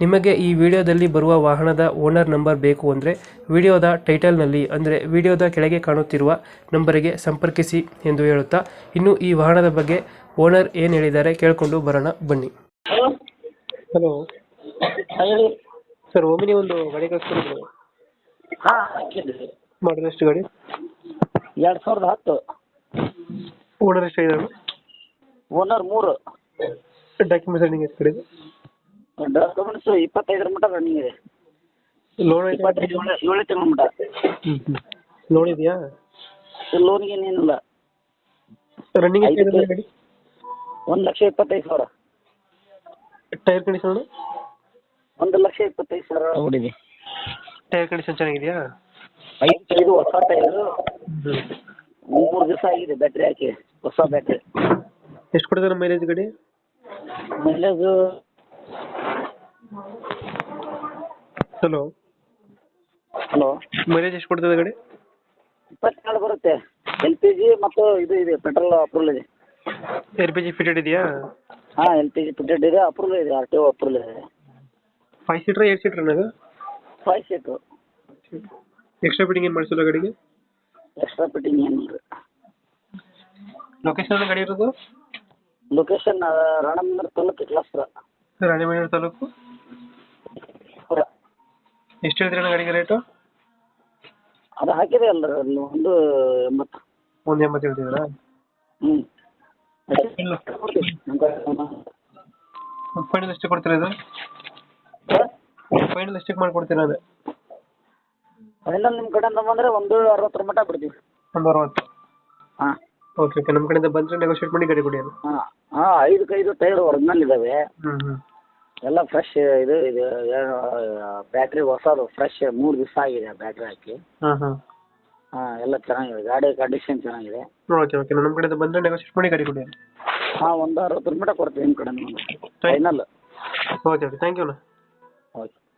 ನಿಮಗೆ ಈ ವಿಡಿಯೋದಲ್ಲಿ ಬರುವ ವಾಹನದ ಓನರ್ ನಂಬರ್ ಬೇಕು ಅಂದರೆ ವಿಡಿಯೋದ ಟೈಟಲ್ನಲ್ಲಿ ಅಂದರೆ ವಿಡಿಯೋದ ಕೆಳಗೆ ಕಾಣುತ್ತಿರುವ ನಂಬರಿಗೆ ಸಂಪರ್ಕಿಸಿ ಎಂದು ಹೇಳುತ್ತಾ ಇನ್ನು ಈ ವಾಹನದ ಬಗ್ಗೆ ಓನರ್ ಏನು ಹೇಳಿದ್ದಾರೆ ಕೇಳಿಕೊಂಡು ಬರೋಣ ಬನ್ನಿ. ಹಲೋ. ಹಲೋ. ಹೇಳಿ. ಸರ್ ಒಮಿನಿ ಒಂದು ಗಾಡಿ ಕಳಿಸ್ಕೊಡಿದ್ರು. ಹಾಂ ಹಾಕಿದ್ರಿ ಮಾಡಿದ್ರೆ ಎಷ್ಟು ಗಾಡಿ? ಎರಡು ಸಾವಿರದ ಹತ್ತು. ಓನರ್ ಎಷ್ಟಾಗಿದ್ದಾರೆ ಓನರ್ ಮೂರು. ಡಾಕ್ಯುಮೆಂಟ್ಸ್ ರನ್ನಿಂಗ್ ಎಷ್ಟು ಕಡೆ ಡಾಕ್ಯುಮೆಂಟ್ಸ್ ಇಪ್ಪತ್ತೈದರ ಮಟ್ಟ ರನ್ನಿಂಗ್ ಇದೆ. ಲೋನ್ ಇಪ್ಪತ್ತೈದು ಏಳು ಏಳು ತಿಂಗಳ ಮಟ್ಟ. ಲೋನ್ ಇದೆಯಾ? ಲೋನ್ಗೆ ಏನಿಲ್ಲ. ರನ್ನಿಂಗ್ ಐದು ಗಾಡಿ? ಒಂದು ಲಕ್ಷ ಇಪ್ಪತ್ತೈದು ಸಾವಿರ. ಟೈರ್ ಕಂಡೀಷನ್ ಒಂದು ಲಕ್ಷ ಇಪ್ಪತ್ತೈದು ಸಾವಿರ. ಹೊಡಿದೆ ಟೈರ್ ಕಂಡೀಷನ್ ಚೆನ್ನಾಗಿದೆಯಾ? ಐದು ಇದು ಹೊಸ ಟೈರು ಮೂರು ದಿವಸ ಆಗಿದೆ ಬ್ಯಾಟ್ರಿ ಹಾಕಿ ಹೊಸ ಬ್ಯಾಟ್ರಿ ಎಷ್ಟು ಕೊಡ್ತಾರೆ ಮೈಲೇಜ್ ಗಾಡಿ? ಮೈಲೇಜು ಹಲೋ ಹಲೋ ಮೈಲೇಜ್ ಎಷ್ಟು ಕೊಡ್ತದೆ ಗಾಡಿ? ಇಪ್ಪತ್ತೆರಡು ಬರುತ್ತೆ. ಎಲ್ ಪಿ ಜಿ ಮತ್ತು ಇದು ಇದೆ ಪೆಟ್ರೋಲ್ ಅಪ್ರೂವಲ್ ಇದೆ. ಎಲ್ ಪಿ ಜಿ ಫಿಟೆಡ್ ಇದೆಯಾ? ಹಾಂ ಎಲ್ ಪಿ ಜಿ ಫಿಟೆಡ್ ಇದೆ ಅಪ್ರೂವಲ್ ಇದೆ ಆರ್ ಟಿ ಒ ಅಪ್ರೂವಲ್ ಇದೆ. ಫೈವ್ ಸೀಟ್ರ್ ಏಟ್ ಸೀಟ್ರ್ ನನಗೆ ಫೈವ್ ಸೀಟು ಎಕ್ಸ್ಟ್ರಾ ಫಿಟ್ಟಿಂಗ್ ಏನು ಮಾಡಿಸಿಲ್ಲ ಗಾಡಿಗೆ? ಎಕ್ಸ್ಟ್ರಾ ಫಿಟ್ಟಿಂಗ್ ಏನಿಲ್ಲ. ಲೊಕೇಶನ್ ಗಾಡಿ ಇರೋದು? ಲೊಕೇಶನ್ ರಾಣಮಂದ್ರ ತಾಲೂಕು ಕ್ಲಾಸ್ರ ರಣಮಂದರ್ ತಾಲೂಕು? ಎಷ್ಟು ಹೇಳ್ತೀರಣ್ಣ ಗಾಡಿಗೆ ರೇಟು ಅದು ಹಾಕಿದೆ ಅಲ್ಲ ಅಲ್ಲಿ ಒಂದು ಎಂಬತ್ತು. ಒಂದು ಎಂಬತ್ತು ಹೇಳ್ತಿದ್ದೀರಾ? ಹ್ಞೂ ಇಲ್ಲ. ಫೈನಲ್ ಎಷ್ಟು ಕೊಡ್ತೀರಾ ಇದು? ಫೈನಲ್ ಎಷ್ಟಕ್ಕೆ ಮಾಡ್ಕೊಡ್ತೀರಾ ಅದು? ಫೈನಲ್ ನಿಮ್ಮ ಕಡೆಯಿಂದ ಬಂದರೆ ಒಂದು ಅರವತ್ತರ ಮಟ್ಟ ಬಿಡ್ತೀವಿ. ಒಂದು ಅರವತ್ತು. ಹಾಂ. ಓಕೆ ಓಕೆ ನಮ್ಮ ಕಡೆಯಿಂದ ಬಂದರೆ ನೆಗೋಷಿಯೇಟ್ ಮಾಡಿ ಗಾಡಿ ಕೊಡಿ ಅದು ಹಾಂ. ಹಾಂ ಐದಕ್ಕೆ ಐದು ಟೈರ್ ಒರಿಜಿನಲ್ ಇದ್ದಾವೆ ಹ್ಞೂ ಹ್ಞೂ ಎಲ್ಲ ಫ್ರೆಶ್ ಇದು ಇದು ಬ್ಯಾಟ್ರಿ ಹೊಸದು ಫ್ರೆಶ್ ಮೂರು ದಿವಸ ಆಗಿದೆ ಬ್ಯಾಟ್ರಿ ಹಾಕಿ. ಹಾಂ ಹಾಂ. ಹಾಂ ಎಲ್ಲ ಚೆನ್ನಾಗಿದೆ. ಗಾಡಿ ಕಂಡೀಷನ್ ಚೆನ್ನಾಗಿದೆ. ಓಕೆ ಓಕೆ ನಮ್ಮ ಕಡೆಯಿಂದ ಬಂದರೆ ನೆಗೋಷಿಯೇಟ್ ಮಾಡಿ ಗಾಡಿ ಕೊಡಿ. ಹಾಂ ಒಂದು ಅರವತ್ತರ ಮಟ್ಟ ಕೊಡ್ತೀವಿ ನಿಮ್ಮ ಕಡೆ. Final okay okay thank you ಅಣ್ಣ. ಓಕೆ